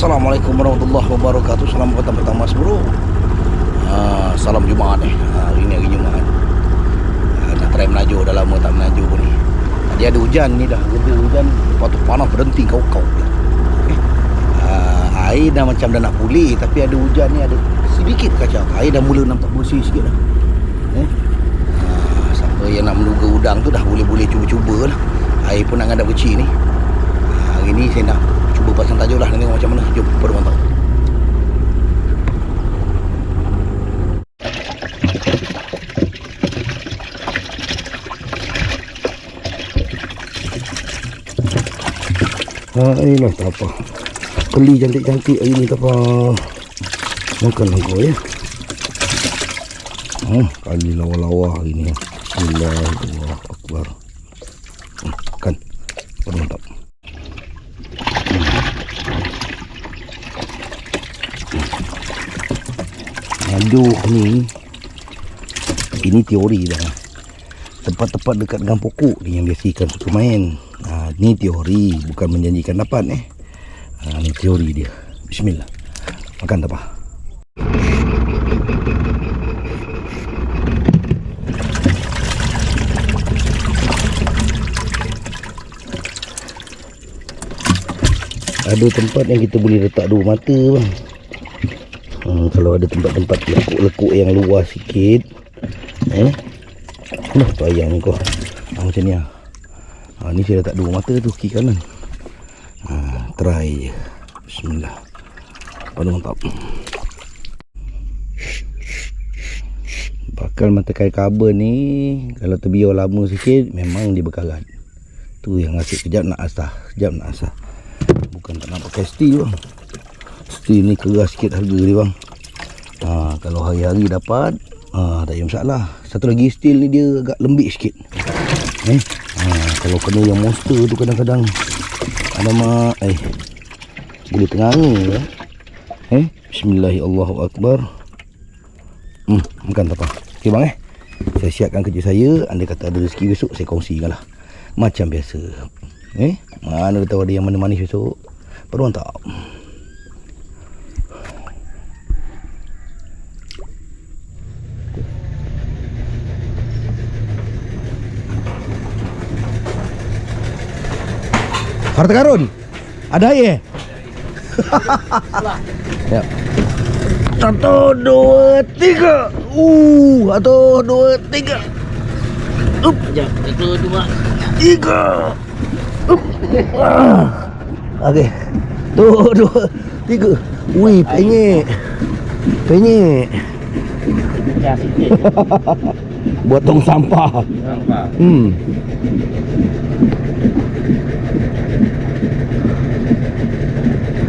Assalamualaikum warahmatullahi wabarakatuh. Salam petang pertama bro ha, Salam Jumaat eh. Ha, Hari ni hari Jumaat. Ha, Nak try menajuk Dah lama tak menajuk pun ni. Tadi ada hujan ni dah. Gede hujan Lepas tu panas berhenti kau-kau. Ha, Air dah macam dah nak pulih Tapi ada hujan ni ada Sedikit kacau. Air dah mula nampak bersih sikit dah. Eh? ha, Siapa yang nak menduga udang tu Dah boleh-boleh cuba-cuba lah Air pun nak ngadap kecil ni. Ha, Hari ni saya nak cuba pasang tajuk lah. Tengok macam mana? Jom pada mantap Hai lah tak apa. Keli cantik-cantik hari ni tak apa. Makan kau ya. Hmm, kali lawa-lawa hari ni. Bismillahirrahmanirrahim hmm, Makan Pada mantap Aduh ni. Ini teori dah Tempat-tempat dekat dengan pokok ni Yang biasa ikan suka main ha, Ni teori Bukan menjanjikan dapat eh. Ha, Ni teori dia. Bismillah. Makan tak apa Ada tempat yang kita boleh letak dua mata bang hmm, Kalau ada tempat-tempat lekuk-lekuk yang luas sikit Eh? Ayam ni kau. Ha, Macam ni lah ha, Ni saya letak dua mata tu kiri kanan. Ha, Try je. Bismillah. Pada mantap Bakal mata karbon ni Kalau terbiar lama sikit Memang dia berkarat. Tu yang asyik kejap nak asah Kejap nak asah. Bukan tak nak pakai steel bang. Steel ni keras sikit harga dia bang ha, Kalau hari-hari dapat ha, Tak ada masalah. Satu lagi steel ni dia agak lembik sikit. Eh? ha, Kalau kena yang monster tu kadang-kadang Alamak eh, Boleh tenganga eh? eh? Bismillahirrahmanirrahim. Hmm, makan tak apa. Okay bang eh. Saya siapkan kerja saya. Anda kata ada rezeki besok Saya kongsikan lah Macam biasa. Eh Mana tahu ada yang mana manis besok? Baru mantap Harta karun? Ada air? Ya. Satu, dua, tiga Uh, satu, dua, tiga Up, Sekejap, satu, dua tiga. Up. Ah. Okey. Tu, dua, tiga. Wih, penyek Penyek Buat tong sampah. Nampak Hmm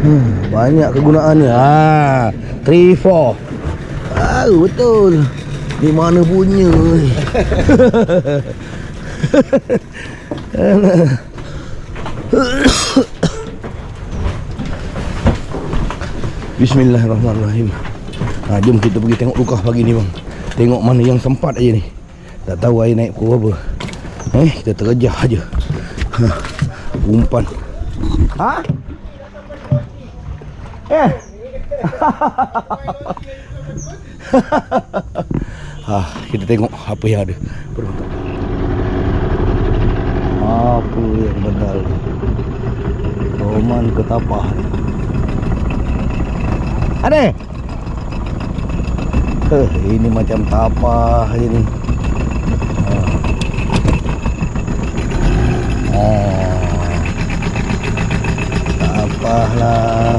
Hmm, banyak kegunaannya. Ha, 3 4. Ah, betul. Di mana punya? ni? Bismillahirrahmanirrahim. Ha, jom kita pergi tengok lukah pagi ni bang. Tengok mana yang sempat aja ni. Tak tahu air naik pukul berapa. Eh, kita terjah aja. Ha, umpan. Ha? Eh. ha, kita tengok apa yang ada. Berbentang. Apa yang ni? Roman ketapah. Ada? Eh, ini macam tapah je ni. Ha. Oh. Tapah lah.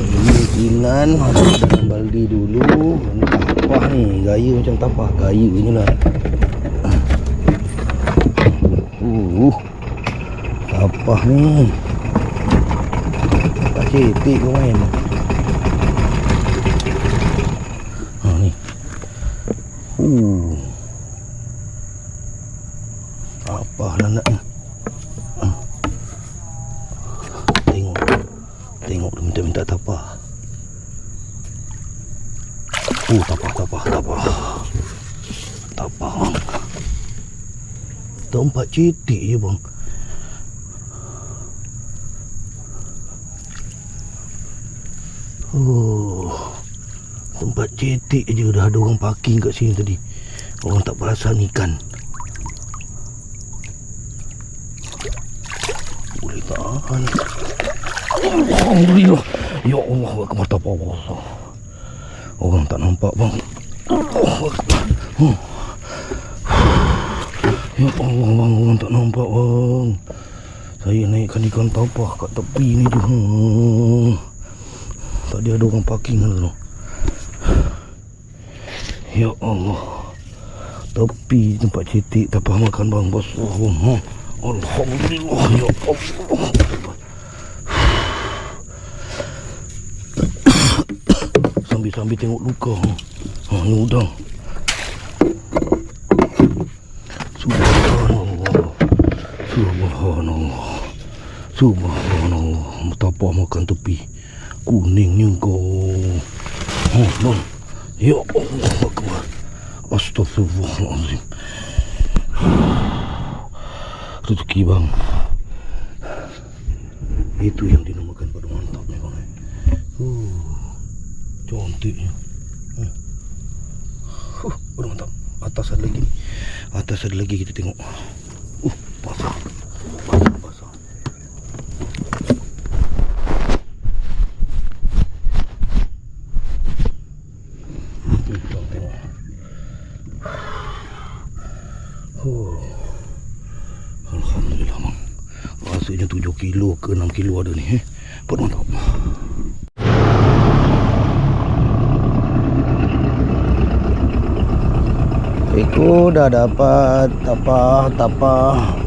Ini kilan masuk dalam baldi dulu. Ini tapah ni, gaya macam tapah, gaya je lah. Uh, tapah ni. Tak cetek kau main. Ha ni. Uh. Apa landaknya? Ah. Tengok. Tengok dia minta-minta tapah. Oh, tapah, tapah, tapah. Tapah, bang. Tempat cetek je, bang. Oh. Tempat cetek je dah ada orang parking kat sini tadi. Orang tak perasan ikan. Boleh tahan. Alhamdulillah. Ya Allah, akbar tak apa Orang tak nampak bang. Allah akbar. Huh. Ya Allah bang, orang tak nampak bang. Saya naikkan ikan tapah kat tepi ni je. Hmm. Tadi ada orang parking tu. Ya Allah. Tepi tempat cetek tapah makan bang basuh bang. Ha. Alhamdulillah ya Allah. Sambil-sambil tengok luka. Ha, ni udang. Subhanallah. Subhanallah. Subhanallah. Betapa makan tepi. Kuningnya kau. Ha, bang. Ya Allah Akbar. Astagfirullahaladzim. Rezeki bang. Itu yang dinamakan pada mantap ni eh. Uh, cantiknya. Hmm. Huh, mantap. Atas ada lagi ni. Atas ada lagi kita tengok. Uh, basah. Basah, basah. Oh. Alhamdulillah bang. Rasanya 7 kilo ke 6 kilo ada ni eh. Pada mantap. Eko dah dapat tapah tapah.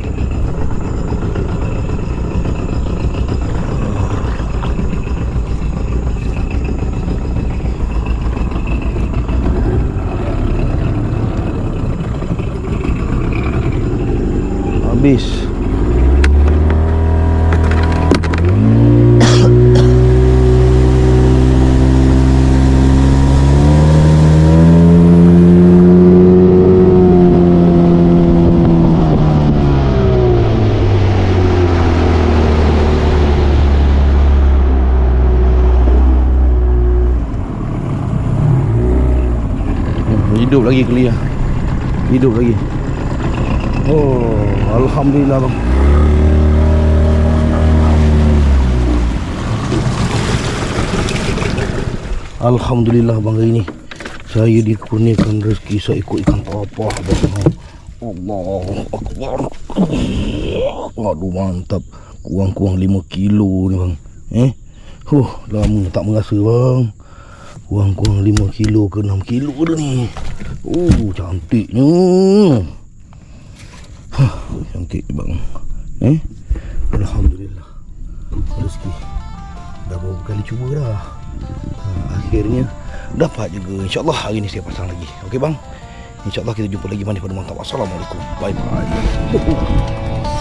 Hidup lagi kelia. Hidup lagi. Oh, alhamdulillah bang. Alhamdulillah bang hari ni saya dikurniakan rezeki saya ikut ikan tapah bang. Allah akbar. Aduh mantap. Kurang-kurang 5 kilo ni bang. Eh? Huh, lama tak merasa bang. Kurang-kurang 5 kilo ke 6 kilo dah ni. Oh, cantiknya. Huh, cantik bang. Eh? Alhamdulillah. Rezeki. Dah berapa kali cuba dah. Ha, akhirnya dapat juga. InsyaAllah hari ni saya pasang lagi. Okey bang? InsyaAllah kita jumpa lagi mana pada mantap. Assalamualaikum. Bye bye.